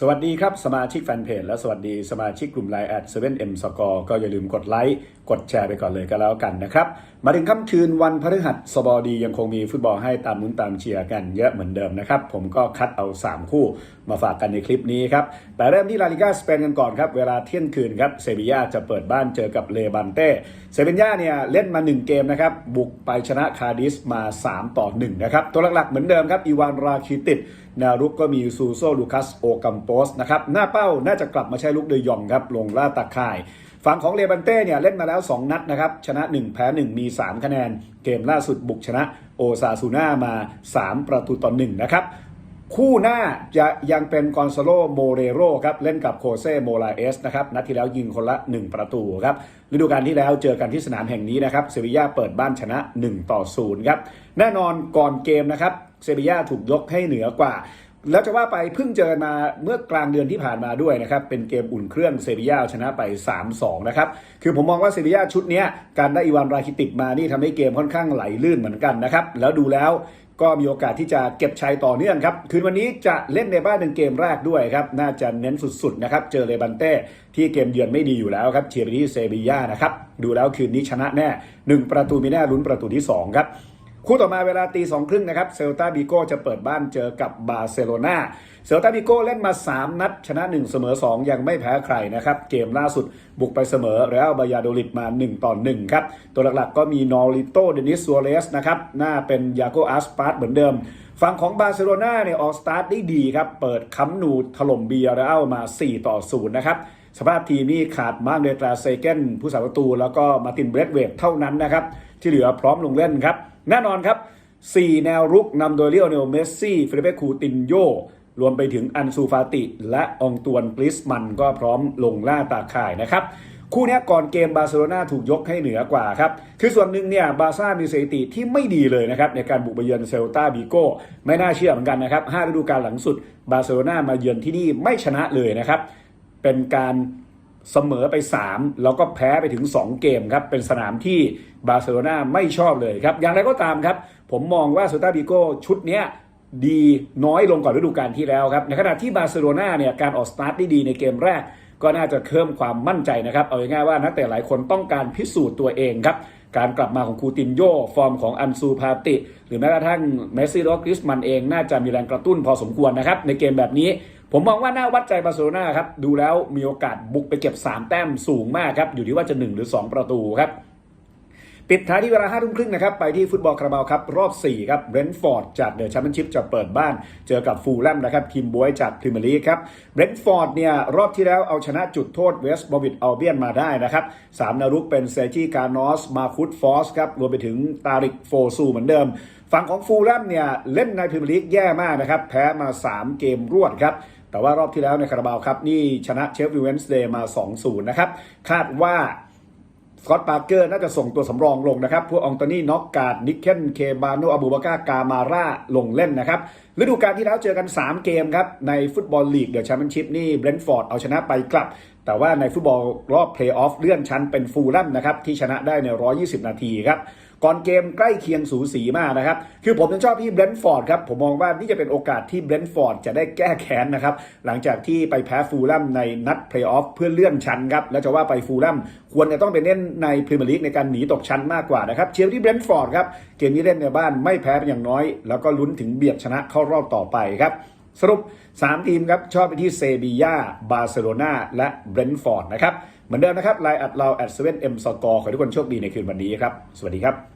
สวัสดีครับ สมาชิกแฟนเพจและสวัสดีสมาชิกกลุ่มไลน์แอด 7M Score ก็อย่าลืมกดไลค์ กดแชร์ไปก่อนเลยก็แล้วกันนะครับ มาถึงค่ำคืนวันพฤหัสบดียังคงมีฟุตบอลให้ตามมุ้นตามเชียร์กันเยอะเหมือนเดิมนะครับ ผมก็คัดเอา 3 คู่มาฝากกันในคลิปนี้ครับ แต่เริ่มที่ลาลิกาสเปนกันก่อนครับ เวลาเที่ยงคืนครับเซบียาจะเปิดบ้านเจอกับเลบันเต้เซบียาเนี่ยเล่นมา 1 เกมนะครับบุกไปชนะคาดิสมา 3 ต่อ1นะครับตัวหลักๆเหมือนเดิมครับอีวานราคิติด นารุกก็มีซูโซลูคัสโอกัมโปสนะครับหน้าเป้าน่าจะกลับมาใช้ลูกเดยองครับลงล่าตาข่ายฝั่งของเลบันเต้เนี่ยเล่นมาแล้ว 2 นัดนะครับ ชนะ 1 แพ้ 1 มี 3 คะแนน เกมล่าสุดบุกชนะโอซาซูน่ามา 3 ประตูต่อ1นะครับ คู่หน้าจะยังเป็นกอนซาโลโมเรโรครับเล่นกับโคเซโมลาเอสนะครับนัดที่แล้วยิงคนละ 1 ประตูครับฤดูกาลที่แล้วเจอกันที่สนามแห่งนี้นะครับเซบีย่าเปิดบ้านชนะ 1 ต่อ 0 ครับ แน่นอนก่อนเกมนะครับเซบีย่าถูกยกให้เหนือกว่า แล้วจะว่าไปเพิ่งเจอมาเมื่อกลางเดือนที่ผ่านมาด้วยนะครับ เป็นเกมอุ่นเครื่องเซบียาชนะไป 3-2 นะครับ คือผมมองว่าเซบียาชุดนี้การได้อีวานราคิติกมานี่ทำให้เกมค่อนข้างไหลลื่นเหมือนกันนะครับ แล้วดูแล้วก็มีโอกาสที่จะเก็บชัยต่อเนื่องครับ คืนวันนี้จะเล่นในบ้านเป็นเกมแรกด้วยครับ น่าจะเน้นสุดๆนะครับ เจอเลบันเต้ที่เกมเยือนไม่ดีอยู่แล้วครับเชียร์ไปที่เซบียานะครับ ดูแล้วคืนนี้ชนะแน่หนึ่งประตูมีแน่ลุ้นประตูที่สองครับ คู่ต่อมาเวลาตีสองครึ่งนะครับเซลตาบิโกจะเปิดบ้านเจอกับบาร์เซโลนาเซลตาบิโกเล่นมา 3 นัด ชนะ 1 เสมอ 2 ยังไม่แพ้ใครนะครับ เกมล่าสุดบุกไปเสมอเรอัลบายาโดลิดมา 1 ต่อ 1 ครับ ตัวหลักๆก็มีนอริโตเดนิสซัวเรสนะครับ หน้าเป็นยาโกอาสปาร์ตเหมือนเดิมฝั่งของบาร์เซโลนาเนี่ยออกสตาร์ทได้ดีครับ เปิดคัมนูถล่มเบียร์เรอัลมา 4 ต่อ 0 นะครับสภาพทีมนี่ขาดมาร์กเดตราเซเกนผู้สาประตู แล้วก็มาร์ตินเบรดเวทเท่านั้นนะครับที่เหลือพร้อมลงเล่นครับ แน่นอนครับ 4 แนวรุกนำโดยเลียวเนลเมสซี่ฟิลิเปคูตินโยรวมไปถึงอันซูฟาติ และองตวนกริสมันก็พร้อมลงล่าตาข่ายนะครับ คู่นี้ก่อนเกมบาร์เซโลนาถูกยกให้เหนือกว่าครับ คือส่วนหนึ่งเนี่ยบาร์ซ่ามีสถิติที่ไม่ดีเลยนะครับ ในการบุกไปเยือนเซลตาบิโก้ไม่น่าเชื่อเหมือนกันนะครับ5ฤดูกาลหลังสุดบาร์เซโลนามาเยือนที่นี่ไม่ชนะเลยนะครับ เป็นการ เสมอไป 3 แล้วก็แพ้ไปถึง 2 เกมครับ เป็นสนามที่บาร์เซโลนาไม่ชอบเลยครับ อย่างไรก็ตามครับ ผมมองว่าเซลตาบิโกชุดเนี้ยดีน้อยลงกว่าฤดูกาลที่แล้วครับ ในขณะที่บาร์เซโลนาเนี่ยการออกสตาร์ทได้ดีในเกมแรก ก็น่าจะเพิ่มความมั่นใจนะครับ เอาง่ายๆว่านักเตะหลายคนต้องการพิสูจน์ตัวเองครับการกลับมาของคูตินโยฟอร์มของอันซูพาติ หรือแม้กระทั่งเมสซี่และกริสมันเองน่าจะมีแรงกระตุ้นพอสมควรนะครับ ในเกมแบบนี้ ผมมองว่าน่าวัดใจบาร์เซโลนาครับดูแล้วมีโอกาสบุกไปเก็บ 3 แต้มสูงมากครับอยู่ที่ว่าจะ 1 หรือ 2 ประตูครับปิดท้ายที่เวลาห้าทุ่มครึ่งนะครับ ไปที่ฟุตบอลคาราบาวครับ รอบ 4 ครับเบรนท์ฟอร์ดจากเดอะแชมเปี้ยนชิพจะเปิดบ้าน เจอกับฟูลแลมนะครับ ทีมบวยจากพรีเมียร์ลีกครับเบรนท์ฟอร์ดเนี่ย รอบที่แล้วเอาชนะจุดโทษเวสต์บอวิดอัลเบียนมาได้นะครับสามนารุกเป็นเซจิการนอส มาคุดฟอสครับรวมไปถึงตาริกโฟซูเหมือนเดิม ฝั่งของฟูลแลมเนี่ยเล่นในพรีเมียร์ลีกแย่มากนะครับแพ้มา 3 เกมรวดครับ แต่ว่ารอบที่แล้วในคาราบาวครับนี่ชนะเชฟวิลเวนส์เดย์มา 2-0 นะครับ คาดว่าสกอตต์ปาร์เกอร์น่าจะส่งตัวสำรองลงนะครับ พวกองโตนี่น็อกกาดนิกเคนเคบาโนอาบูบากากามาร่าลงเล่นนะครับ ฤดูกาลที่แล้วเจอกัน 3 เกมครับ ในฟุตบอลลีกเดอะแชมเปี้ยนชิพนี่เบรนท์ฟอร์ดเอาชนะไปกลับ แต่ว่าในฟุตบอลรอบเพลย์ออฟเลื่อนชั้นเป็นฟูลแลมนะครับที่ชนะได้ใน 120 นาทีครับก่อนเกมใกล้เคียงสูสีมากนะครับ คือผมยังชอบที่เบรนท์ฟอร์ดครับ ผมมองว่านี่จะเป็นโอกาสที่เบรนท์ฟอร์ดจะได้แก้แค้นนะครับ หลังจากที่ไปแพ้ฟูลแลมในนัดเพลย์ออฟเพื่อเลื่อนชั้นครับ แล้วจะว่าไปฟูลแลมควรจะต้องไปเล่นในพรีเมียร์ลีกในการหนีตกชั้นมากกว่านะครับ เชียร์ที่เบรนท์ฟอร์ดครับ เกมนี้เล่นในบ้านไม่แพ้เป็นอย่างน้อย แล้วก็ลุ้นถึงเบียดชนะเข้ารอบต่อไปครับ สรุป 3 ทีมครับ ชอบไปที่เซบียาบาร์เซโลนาและเบรนท์ฟอร์ดนะครับ เหมือนเดิมนะครับไลน์อัดเราแอดเซเว่นเอ็มสกอร์ขอให้ทุกคนโชคดีในคืนวันนี้ครับ สวัสดีครับ